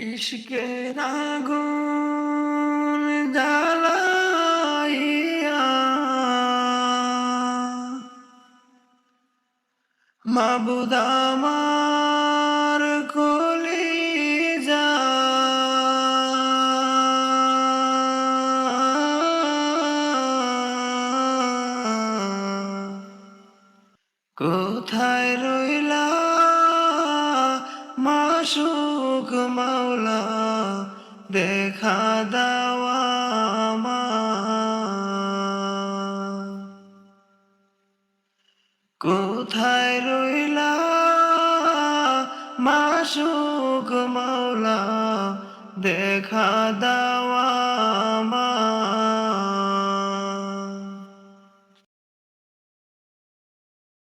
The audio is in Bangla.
ইশকের আগুন জ্বালাইয়া মাবুদ আমার কলি যা কোথায় রইলা মাসুক মাওলা দেখা দাওয়া। কোথায় রইলা মাসুক মাওলা দেখা দাওয়া